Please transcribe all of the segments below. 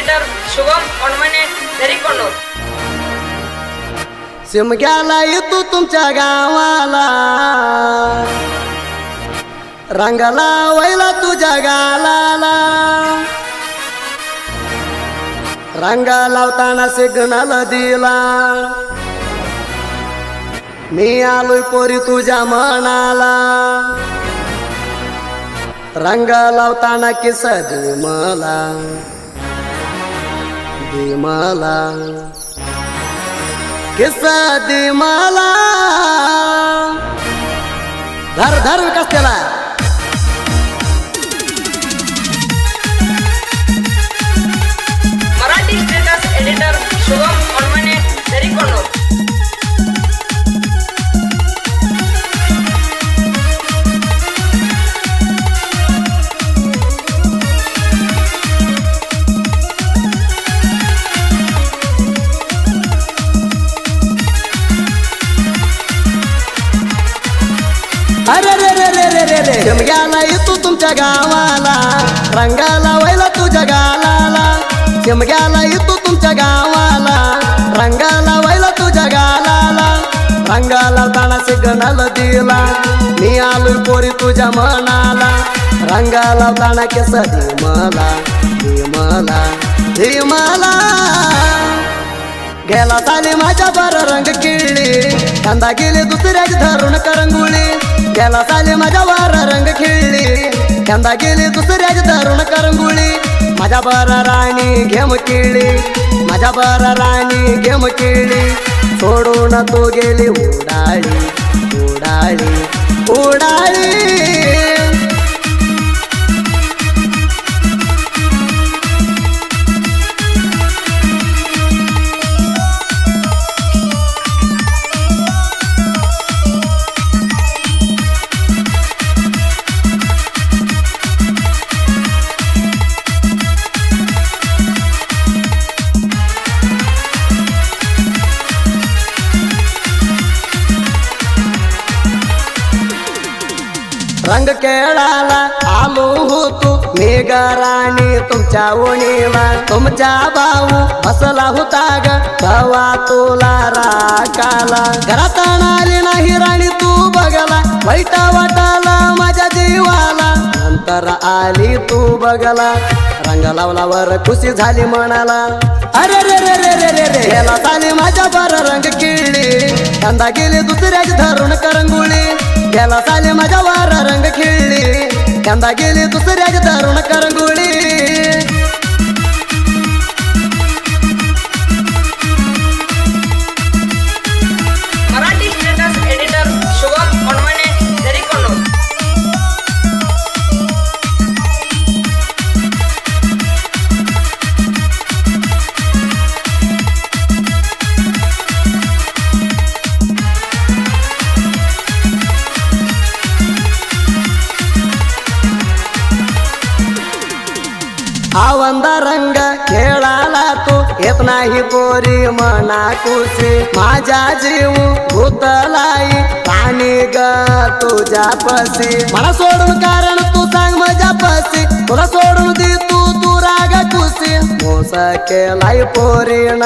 Editor Shubham ओणमने दरीकोंडूर सिमग्याला येतो तुमच्या गावाला. रंगाला वैला तुझ्या गालाला. रंगा लावताना सिग्नल दिला. मी आलोय पोरी तुझ्या मनाला. रंग लावताना किस दे मला. दे मला किस्सा दे मला धर धर विकास केला मराठी स्टेटस एडिटर शुभम ओणमने दरीकोंडूर रे नाही तू येतो तुमच्या गावाला. रंगाला वैला तुझ्या गालाला. देणग्या नाही तू तुमच्या गावाला. रंगाला वैला तुझ्या गालाला. रंगाला ताना सिग्नल दिला. मी आलोय पोरी तुझ्या मनाला. रंगाला ताणा केस मला मला मला गेला ताली माझ्या बर रंग किळली. कांदा गेले दुसऱ्याच धरून करंगुळी. त्याला चाले माझ्या वर रंग खेळली. कांदा गेली दुसऱ्याची तरुण करंगुळी. माझ्या बर राणी घेम केळी माझ्या बर राणी घेम केळी सोडून तो गेली उडाळी उडाळी उडाळी रंग केळाला आलो होतो. मेघराणी तुमच्या ओणीला तुमच्या भाऊ बसला होता ग. भावा तुला राकाला घरात आली नाही राणी तू बघला. वाईट वाटाला माझ्या जीवाला. नंतर आली तू बघला. रंग लावलावर खुशी झाली म्हणाला. अरे रे रे रे रे रे रे. याला झाली माझ्या बर रंग किळली कांदा गेली दुसऱ्याची धरून करंगुळी. गेला चाले माझ्या वार रंग खेळली कांदा गेली दुसऱ्याच रंग खेळाला तू येत नाही पोरी मना कुशी माझ्या जीव भूतलाई पाणी ग तुझ्या पसी मला सोडून कारण तू सांग माझ्या पसी तुला सोडून दे तू तू राग कुशी मोस केलाय पोरीण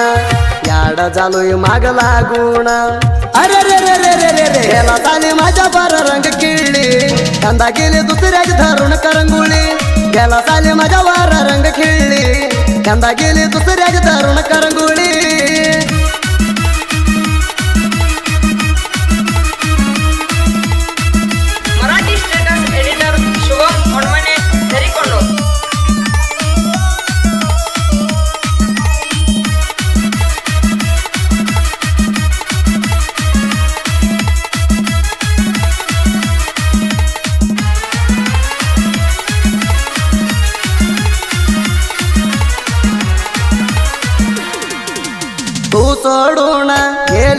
याड झालोय माग लागून. अरे रे रे रे रे रे रे. माझ्या बर रंग किळली. कांदा गेले दुसऱ्याच धरून करंगुळी. गेला चाले माझ्या वार रंग खेळली कांदा गेली दुसऱ्याच धरून करंगुळी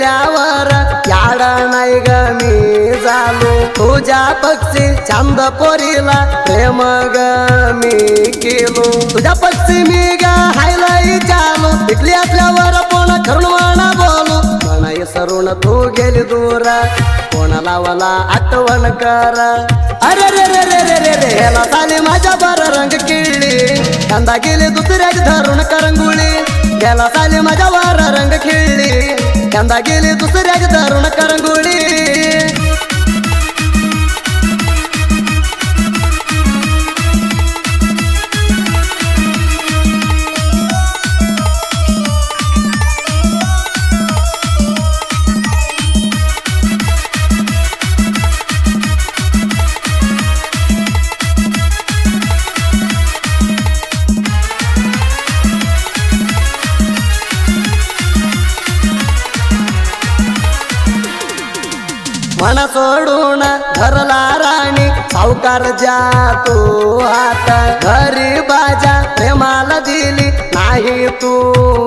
गेल्यावर याड नाही ग मी झालो तुझ्या पक्षी चांद पोरीला प्रेम ग मी केलो. तुझ्या पक्षी मी ग हायलाही चालो टिकली असल्यावर पण खरून म्हणा बोलू. म्हणा सरून तू गेली दूर. कोणाला वाला आठवण कर. अरे रे रे रे रे रे रे. ह्याला झाली माझ्या बर रंग किळली. कांदा गेली दुसऱ्याची धरून करंगुळी. गेला झाली माझ्या वर रंग खिळली कांदा गेली सोडून धरला राणी सावकार जातो आता घरी बाजा प्रेमाला नाही तू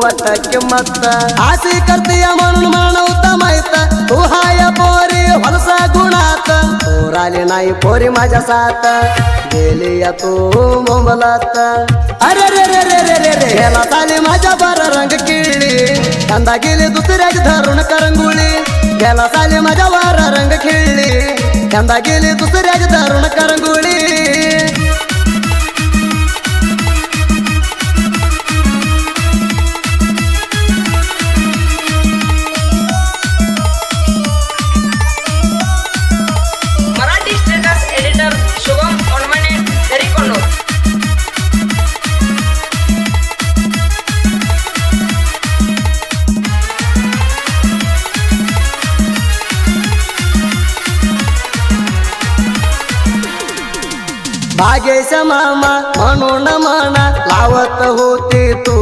अटक मत अशी करते म्हणून म्हणवता माहीत. तू हाय पोरी हलसा गुणात. पोराली नाही पोरी माझ्या साथ. गेली या तू मुंबलात अरे रे रे रे रे रे रे. ह्याला चाली माझ्या बर रंग किळली. कांदा गेली दुसऱ्याची धरून करंगुळी. गेला चाली माझ्या वार रंग खेळली. कांदा गेली दुसऱ्याची धरून करंगुळी. भागेश मामा म्हणून म्हणा लावत होती तू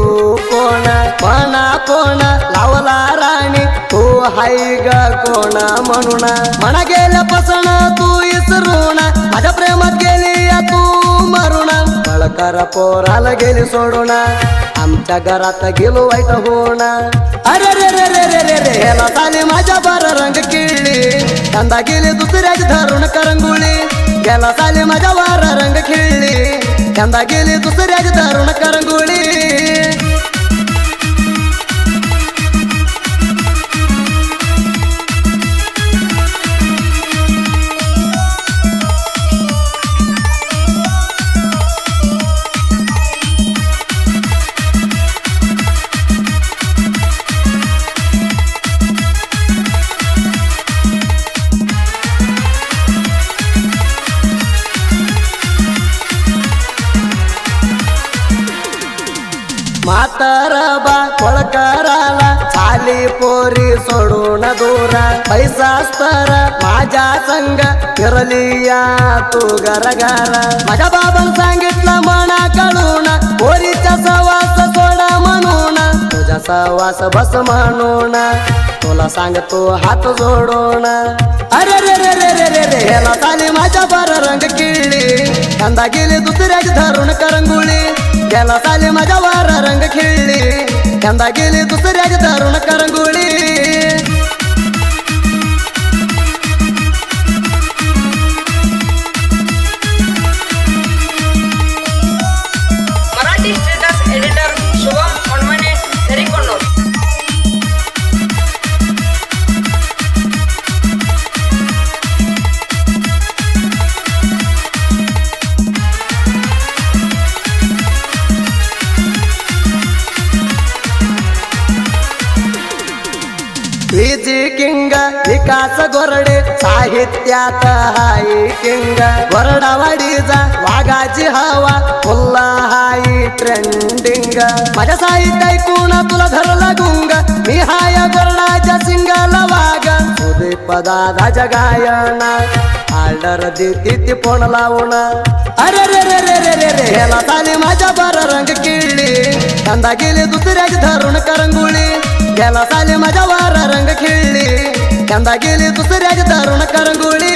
कोण? म्हणा कोण? लावला राणी तू हाय ग कोण? म्हणून म्हणा गेल्या पसण तू इसरून. माझ्या प्रेमात गेली या तू मरुण बळकर पोराला गेली सोडून. आमच्या घरात गेलो वाईट होण अरे रे रे रे रे रे रे. ह्याला चाली माझ्या बार रंग किळली. कांदा गेली दुसऱ्याच धरून करंगुळी. गेला चाली माझ्या वार रंग खिळली कांदा गेली दुसऱ्याच धरून करंगुळी म्हातारबा कोळकराला चाली पोरी सोडून दोरा. पैसा स्तर माझ्या संग फिरली या तू गरगारा माझ्या बाबान सांगितलं म्हणा कळून पोरीचा सवास सोडा म्हणून. तुझा सवास बस म्हणून तुला सांगतो हात जोडून. अरे रे रे रे रे रे रे ह्याला चाली माझ्या बार रंग किळली कांदा गेली दुसऱ्याच धरून करंगुळी. गेला चाली माझ्या वार रंग खिळली कांदा गेली दुसऱ्याच धरून करंगुळी विकास गोरडे साहित्यात हाय किंग. वरडावाडीचा वाघाची हवा फुल्ला हाय ट्रेंडिंग माझ्या साहित्य ऐकून तुला धरला गुंग? मी हाय गोरडाच्या सिंगाला वाघ. सुदीप दादाच्या गायना आर्डर देते ती फोन लावून. अरे रे रे रे रे रे रे ह्याला चाली माझ्या बर रंग किडली धंदा गेली दुसऱ्याची धरून करंगुळी. गेला चाली माझ्या वार रंग खेळली ಕಂದಾಗಿಲಿ ದುಸರಿಯಾಗಿ ದಾರುಣ ಕರಂಗೋಳಿ.